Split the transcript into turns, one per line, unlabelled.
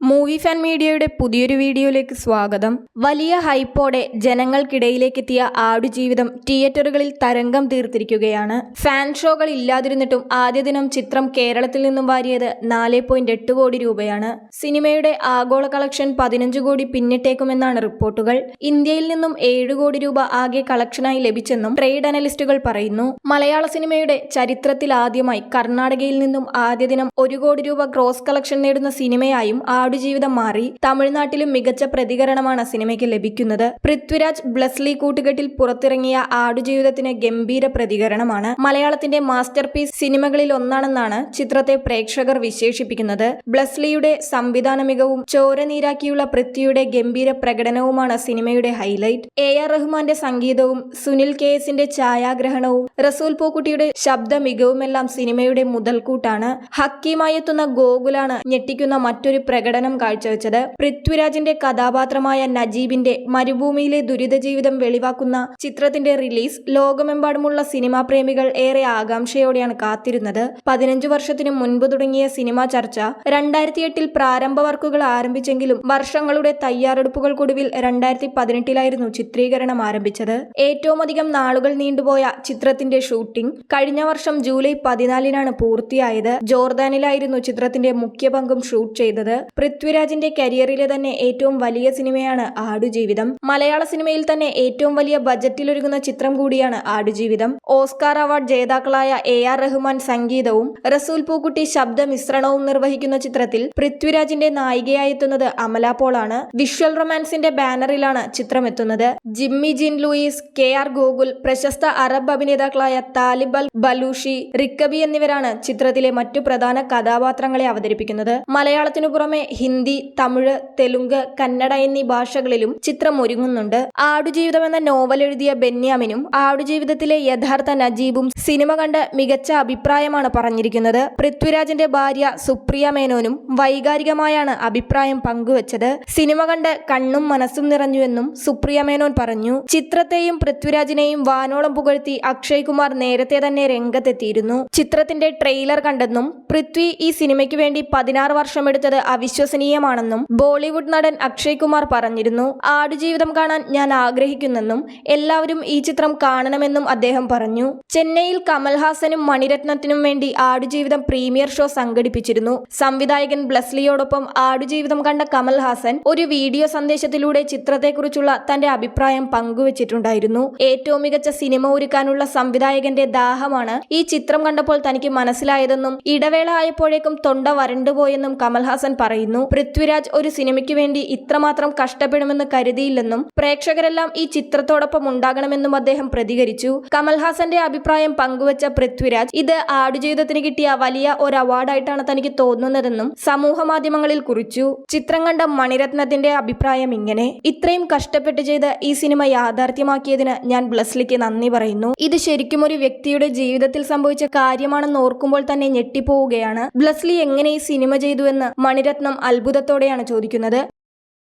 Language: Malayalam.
മൂവി ഫാൻ മീഡിയയുടെ പുതിയൊരു വീഡിയോയിലേക്ക് സ്വാഗതം. വലിയ ഹൈപ്പോടെ ജനങ്ങൾക്കിടയിലേക്ക് എത്തിയ ആടുജീവിതം തിയേറ്ററുകളിൽ തരംഗം തീർത്തിരിക്കുകയാണ്. ഫാൻ ഷോകൾ ഇല്ലാതിരുന്നിട്ടും ആദ്യ ദിനം ചിത്രം കേരളത്തിൽ നിന്നും വാരിയത് നാല് പോയിന്റ് എട്ട് കോടി രൂപയാണ്. സിനിമയുടെ ആഗോള കളക്ഷൻ പതിനഞ്ച് കോടി പിന്നിട്ടേക്കുമെന്നാണ് റിപ്പോർട്ടുകൾ. ഇന്ത്യയിൽ നിന്നും ഏഴ് കോടി രൂപ ആകെ കളക്ഷനായി ലഭിച്ചെന്നും ട്രേഡ് അനലിസ്റ്റുകൾ പറയുന്നു. മലയാള സിനിമയുടെ ചരിത്രത്തിൽ ആദ്യമായി കർണാടകയിൽ നിന്നും ആദ്യ ദിനം ഒരു കോടി രൂപ ക്രോസ് കളക്ഷൻ നേടുന്ന സിനിമയായും ആടുജീവിതം മാറി തമിഴ്നാട്ടിലും മികച്ച പ്രതികരണമാണ് സിനിമയ്ക്ക് ലഭിക്കുന്നത്. പൃഥ്വിരാജ് ബ്ലസ്ലി കൂട്ടുകെട്ടിൽ പുറത്തിറങ്ങിയ ആടുജീവിതത്തിന് ഗംഭീര പ്രതികരണമാണ് മലയാളത്തിന്റെ മാസ്റ്റർ പീസ് സിനിമകളിൽ ഒന്നാണെന്നാണ് ചിത്രത്തെ പ്രേക്ഷകർ വിശേഷിപ്പിക്കുന്നത്. ബ്ലസ്ലിയുടെ സംവിധാന മികവും ചോരനീരാക്കിയുള്ള പൃഥ്വിയുടെ ഗംഭീര പ്രകടനവുമാണ് സിനിമയുടെ ഹൈലൈറ്റ്. എ ആർ റഹ്മാന്റെ സംഗീതവും സുനിൽ കെ എസിന്റെ ഛായാഗ്രഹണവും റസൂൽ പൂക്കുട്ടിയുടെ ശബ്ദ മികവുമെല്ലാം സിനിമയുടെ മുതൽക്കൂട്ടാണ്. ഹക്കിമായെത്തുന്ന ഗോകുലാണ് ഞെട്ടിക്കുന്ന മറ്റൊരു പ്രകടനം. കാഴ്ചവെച്ചത് പൃഥ്വിരാജിന്റെ കഥാപാത്രമായ നജീബിന്റെ മരുഭൂമിയിലെ ദുരിത ജീവിതം വെളിവാക്കുന്ന ചിത്രത്തിന്റെ റിലീസ് ലോകമെമ്പാടുമുള്ള സിനിമാ പ്രേമികൾ ഏറെ ആകാംക്ഷയോടെയാണ് കാത്തിരുന്നത്. പതിനഞ്ചു വർഷത്തിനു മുൻപ് തുടങ്ങിയ സിനിമാ ചർച്ച രണ്ടായിരത്തി എട്ടിൽ പ്രാരംഭ വർക്കുകൾ ആരംഭിച്ചെങ്കിലും വർഷങ്ങളുടെ തയ്യാറെടുപ്പുകൾക്കൊടുവിൽ രണ്ടായിരത്തി പതിനെട്ടിലായിരുന്നു ചിത്രീകരണം ആരംഭിച്ചത്. ഏറ്റവും അധികം നാളുകൾ നീണ്ടുപോയ ചിത്രത്തിന്റെ ഷൂട്ടിംഗ് കഴിഞ്ഞ വർഷം ജൂലൈ പതിനാലിനാണ് പൂർത്തിയായത്. ജോർദാനിലായിരുന്നു ചിത്രത്തിന്റെ മുഖ്യ പങ്കും ഷൂട്ട് ചെയ്തത്. പൃഥ്വിരാജിന്റെ കരിയറിലെ തന്നെ ഏറ്റവും വലിയ സിനിമയാണ് ആടുജീവിതം. മലയാള സിനിമയിൽ തന്നെ ഏറ്റവും വലിയ ബജറ്റിലൊരുങ്ങുന്ന ചിത്രം കൂടിയാണ് ആടുജീവിതം. ഓസ്കാർ അവാർഡ് ജേതാക്കളായ എ ആർ റഹ്മാൻ സംഗീതവും റസൂൽ പൂക്കുട്ടി ശബ്ദ മിശ്രണവും നിർവഹിക്കുന്ന ചിത്രത്തിൽ പൃഥ്വിരാജിന്റെ നായികയായെത്തുന്നത് അമല പോളാണ്. വിഷ്വൽ റൊമാൻസിന്റെ ബാനറിലാണ് ചിത്രം എത്തുന്നത് Jimmy Jean Louis K R Gokul പ്രശസ്ത അറബ് അഭിനേതാക്കളായ താലിബൽ ബലൂഷി റിക്കബി എന്നിവരാണ് ചിത്രത്തിലെ മറ്റു പ്രധാന കഥാപാത്രങ്ങളെ അവതരിപ്പിക്കുന്നത്. മലയാളത്തിനു പുറമെ ഹിന്ദി തമിഴ് തെലുങ്ക് കന്നഡ എന്നീ ഭാഷകളിലും ചിത്രം ഒരുങ്ങുന്നുണ്ട് ആടുജീവിതം എന്ന നോവൽ എഴുതിയ ബെന്യാമിനും ആടുജീവിതത്തിലെ യഥാർത്ഥ നജീബും സിനിമ കണ്ട് മികച്ച അഭിപ്രായമാണ് പറഞ്ഞിരിക്കുന്നത്. പൃഥ്വിരാജിന്റെ ഭാര്യ സുപ്രിയ മേനോനും വൈകാരികമായാണ് അഭിപ്രായം പങ്കുവച്ചത്. സിനിമ കണ്ട് കണ്ണും മനസ്സും നിറഞ്ഞുവെന്നും സുപ്രിയ മേനോൻ പറഞ്ഞു. ചിത്രത്തെയും പൃഥ്വിരാജിനെയും വാനോളം പുകഴ്ത്തി അക്ഷയ് കുമാർ നേരത്തെ തന്നെ രംഗത്തെത്തിയിരുന്നു. ചിത്രത്തിന്റെ ട്രെയിലർ കണ്ടെന്നും പൃഥ്വി ഈ സിനിമയ്ക്ക് വേണ്ടി പതിനാറ് വർഷമെടുത്തത് അവിശ്വസനീയമാണെന്നും ബോളിവുഡ് നടൻ അക്ഷയ് കുമാർ പറഞ്ഞിരുന്നു. ആടുജീവിതം കാണാൻ ഞാൻ ആഗ്രഹിക്കുന്നെന്നും എല്ലാവരും ഈ ചിത്രം കാണണമെന്നും അദ്ദേഹം പറഞ്ഞു. ചെന്നൈയിൽ കമൽഹാസനും മണിരത്നത്തിനും വേണ്ടി ആടുജീവിതം പ്രീമിയർ ഷോ സംഘടിപ്പിച്ചിരുന്നു. സംവിധായകൻ ബ്ലസ്ലിയോടൊപ്പം ആടുജീവിതം കണ്ട കമൽഹാസൻ ഒരു വീഡിയോ സന്ദേശത്തിലൂടെ ചിത്രത്തെക്കുറിച്ചുള്ള തന്റെ അഭിപ്രായം പങ്കുവച്ചിട്ടുണ്ടായിരുന്നു. ഏറ്റവും മികച്ച സിനിമ ഒരുക്കാനുള്ള സംവിധായകന്റെ ദാഹമാണ് ഈ ചിത്രം കണ്ടപ്പോൾ തനിക്ക് മനസ്സിലായതെന്നും ഇടവേള ആയപ്പോഴേക്കും തൊണ്ട വരണ്ടുപോയെന്നും കമൽഹാസൻ പറയുന്നു. പൃഥ്വിരാജ് ഒരു സിനിമയ്ക്ക് വേണ്ടി ഇത്രമാത്രം കഷ്ടപ്പെടുമെന്ന് കരുതിയില്ലെന്നും പ്രേക്ഷകരെല്ലാം ഈ ചിത്രത്തോടൊപ്പം ഉണ്ടാകണമെന്നും അദ്ദേഹം പ്രതികരിച്ചു. കമൽഹാസന്റെ അഭിപ്രായം പങ്കുവച്ച പൃഥ്വിരാജ് ഇത് ആടുജീവിതത്തിന് കിട്ടിയ വലിയ ഒരു അവാർഡായിട്ടാണ് തനിക്ക് തോന്നുന്നതെന്നും സമൂഹ മാധ്യമങ്ങളിൽ കുറിച്ചു. ചിത്രം കണ്ട മണിരത്നത്തിന്റെ അഭിപ്രായം ഇങ്ങനെ. ഇത്രയും കഷ്ടപ്പെട്ട് ചെയ്ത് ഈ സിനിമ യാഥാർത്ഥ്യമാക്കിയതിന് ഞാൻ ബ്ലസ്ലിക്ക് നന്ദി പറയുന്നു. ഇത് ശരിക്കും ഒരു വ്യക്തിയുടെ ജീവിതത്തിൽ സംഭവിച്ച കാര്യമാണെന്ന് ഓർക്കുമ്പോൾ തന്നെ ഞെട്ടിപ്പോവുകയാണ്. ബ്ലസ്ലി എങ്ങനെ ഈ സിനിമ ചെയ്തുവെന്ന് മണിരത്നം അത്ഭുതത്തോടെയാണ് ചോദിക്കുന്നത്.